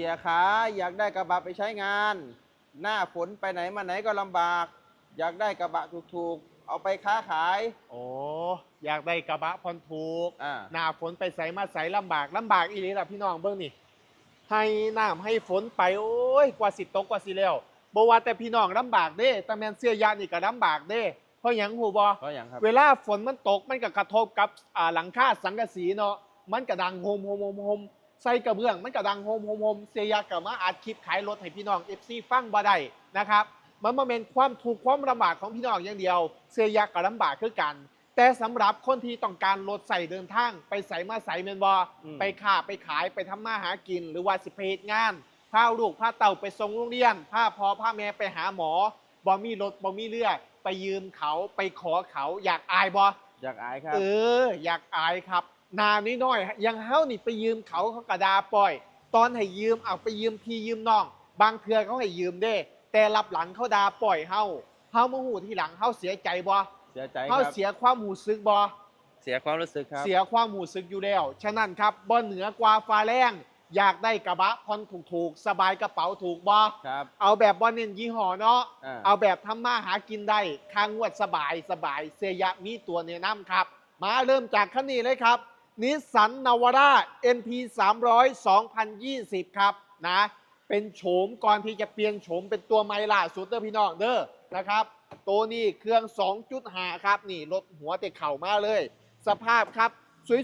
สียขาอยากได้กระบะไปใช้งาน หน้าฝนไปไหนมาไหนก็ลำบาก อยากได้กระบะถูกๆ เอาไปค้าขายโอ้อยากได้กระบะพรถูก อ่าหน้าฝนไปใส่มาใส่ลำบากลำบากอีหลีล่ะพี่น้องเบิ่งนี่ให้น้ำให้ฝนไปโอ้ยกว่าสิตกกว่าสิแล้วบ่ว่าแต่พี่น้องลำบากเด้แต่แม่นเสื้อยานี่ก็ลำบากเด้เพราะหยังหูบ่เพราะอย่างครับ เวลาฝนมันตกมันก็กระทบกับอ่าหลังคาสังกะสีเนาะมันก็ดังโฮมโฮมโฮมโฮม ใส่กระเบื้องมันก็ดังโฮมโฮมโฮมเสียยากกับมาอัดคลิปขายรถให้พี่น้อง FC ฟังบ่ได้นะครับมันมาเป็นความถูกข์ความลำบากของพี่น้องอย่างเดียว เสียยากกับลำบากคือกัน แต่สำหรับคนที่ต้องการรถใส่เดินทาง ไปใส่มาใส่เมนบออืมไปค้าไปขายไปทำมาหากิน หรือว่าสิไปเฮ็ดงานพาลูกพาเต่าไปส่งโรงเรียนพาพ่อพาแม่ไปหาหมอบ่มีรถบ่มีเรือไปยืมเขาไปขอเขาอยากอายบ่อยากอายครับ เออ อยากอายครับ นาน้อยๆอยังเฮานี่ไปยืมเขาเขากระดาปล่อย ตอนให้ยืมเอาไปยืมพี่ยืมน้อง บางเทือเขาให้ยืมเด้ แต่รับหลังเขาดาปล่อยเฮาเฮาโมโหที่หลังเฮาเสียใจบ่เสียใจคเฮารับเสียความหูซึกบ่เสียความรู้สึกครับ เสียความหูซึกอยู่แล้ว ฉะนั้นครับบ่เหนือกว่าฟ้าแรงอยากได้กระบะผ่อนถูกๆสบายกระเป๋าถูกบ่ครับ เอาแบบบ่เน้นยี่ห้อเนาะอ่า เอาแบบทำมาหากินได้ค่างวดสบายสบายเสียยะมีตัวแนะนำครับ มาเริ่มจากคันนี้เลยครับ นิสสันนาวาร่า NP 300 2020 ครับนะ เป็นโฉมก่อนที่จะเปลี่ยนโฉมเป็นตัวไมล่าสุดเด้อพี่น้องเด้อนะครับ ตัวนี้เครื่อง 2.5 ครับ นี่รถหัวเตะเข่ามากเลย สภาพครับ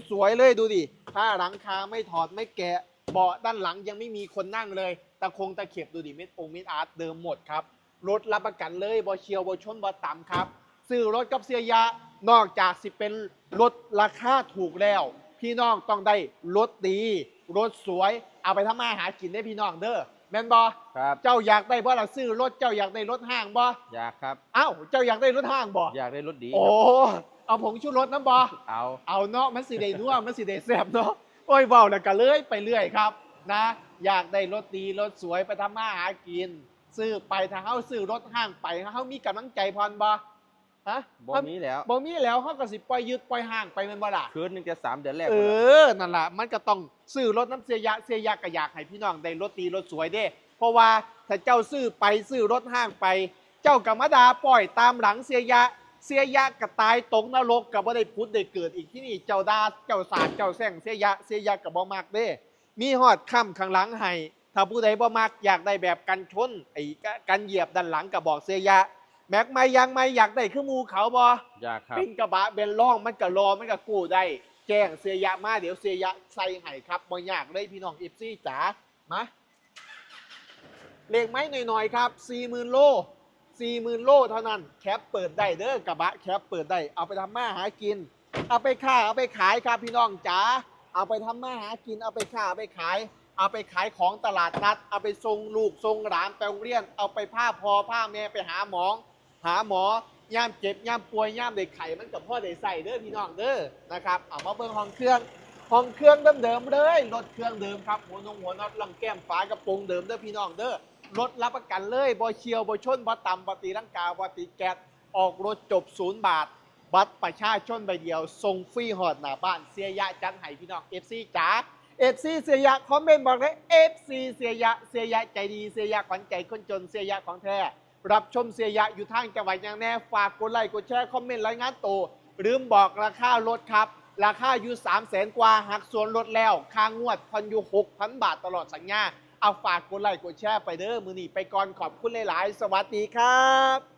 สวยๆ เลยดูดิผ้าหลังคาไม่ถอดไม่แกะเบาะด้านหลังยังไม่มีคนนั่งเลยตะคงตะเข็บดูดิเม็ดองเม็ดอาร์ตเดิมหมดครับรถรับประกันเลยบอเชียวบอชนบอต่ำครับ ซื้อรถกับเสียยะ นอกจากสิเป็นรถราคาถูกแล้ว พี่น้องต้องได้รถดี รถสวย เอาไปทำมาหากินได้พี่น้องเด้อแม่นบอครับ เจ้าอยากได้บ่ล่ะซื้อรถเจ้าอยากได้รถห้างบ่อยากครับ เอ้าเจ้าอยากได้รถห้างบ่อยากได้รถดีโอ้เอาผงชูรสน้ำบ่เอาเอาเนาะมันสิได้นัวมันสิได้แซ่บเนาะโอ้ยเว้าแล้วก็เลยไปเรื่อยครับนะ อยากได้รถดีรถสวยไปทำมาหากิน ซื้อไปถ้าเฮาซื้อรถห้างไปเฮามีกำลังใจพรบ่ ฮะบ่มีแล้วบ่มีแล้วเฮาก็สิปล่อยยึดปล่อยห้างไปแม่นบ่ล่ะคืนหนึงจะสามเดือนแรกเอหมดแล้วอนั่นล่ะมันก็ต้องซื้อรถน้ำเสียยะเสียยะก็อยากให้พี่น้องได้รถดีรถสวยเด้ เพราะว่าถ้าเจ้าซื้อไปซื้อรถห้างไป เจ้ากับมาดาปล่อยตามหลังเสียยะเสียยะก็ตายตกนรกกับบ่ได้พุทธได้เกิดอีกที่นี่เจ้าดาเจ้าสาดเจ้าแซงเสียยะเสียยะกับบ่มักเด้ มีหอดค่ำข้างหลังให้ถ้าผู้ใดบ่มักอยากได้แบบกันชนไอ้กันเหยียบด้านหลังก็บอกเสียยะ แม็กไม่ยังไม่อยากได้คือหมูเขาบ่อยากครับเป็นกระบะเบนล่องมันก็รอมันก็กู้ได้ แจ้งเสียยะมาเดี๋ยวเสียยะใส่ให้ครับบ่ยากเลยพี่น้องอิฟซี่จ๋ามาเลขไม้หน่อยๆครับ40,000โล40,000โลเท่านั้นแคปเปิดได้เด้อกระบะแคปเปิดได้เอาไปทำมาหากิน เอาไปค้าเอาไปขายครับพี่น้องจ๋าเอาไปทำมาหากินเอาไปค้าเอาไปขาย เอาไปขายของตลาดนัด เอาไปส่งลูกส่งหลานไปโรงเรียน เอาไปผ้าพอผ้าแม่ไปหาหมอ หาหมอย่ามเจ็บย่ามป่วยย่ามเด็กไข่มันกับพ่อได้ใส่เด้อพี่น้องเด้อนะครับเอามาเบิ่งห้องเครื่องห้องเครื่องเดิมๆเลยรถเครื่องเดิมครับหัวนงหัวน็อตลำแก้มฝากระโปรงเดิมเด้อพี่น้องเด้อรถรับประกันเลยบอเชียวบอชนบอต่ำบอตีลังกาบอตีแก๊สออกรถจบศูนย์บาท บัตรประชาชนใบเดียวส่งฟรีหอดหน้าบ้านเสียยะจันไห้พี่น้องเอฟซีจ๋าเอฟซีเสียยะคอมเมนต์บอกเลยเอฟซีเสียยะเสียยะใจดีเสียยะขวัญใจคนจนเสียยะของแท้ รับชมเสียยะอยู่ทางจังหวัดอย่างแน่ฝากกดไลค์กดแชร์คอมเมนต์รายงานตัวลืมบอกราคารถครับ ราคาอยู่3 0 0แสนกว่าหักส่วนลดแล้วค่างวดพันอยู่6,000 บาทตลอดสัญญาเอาฝากกดไลค์กดแชร์ไปเด้อมือนีไปก่อนขอบคุณหลาย ๆ สวัสดีครับ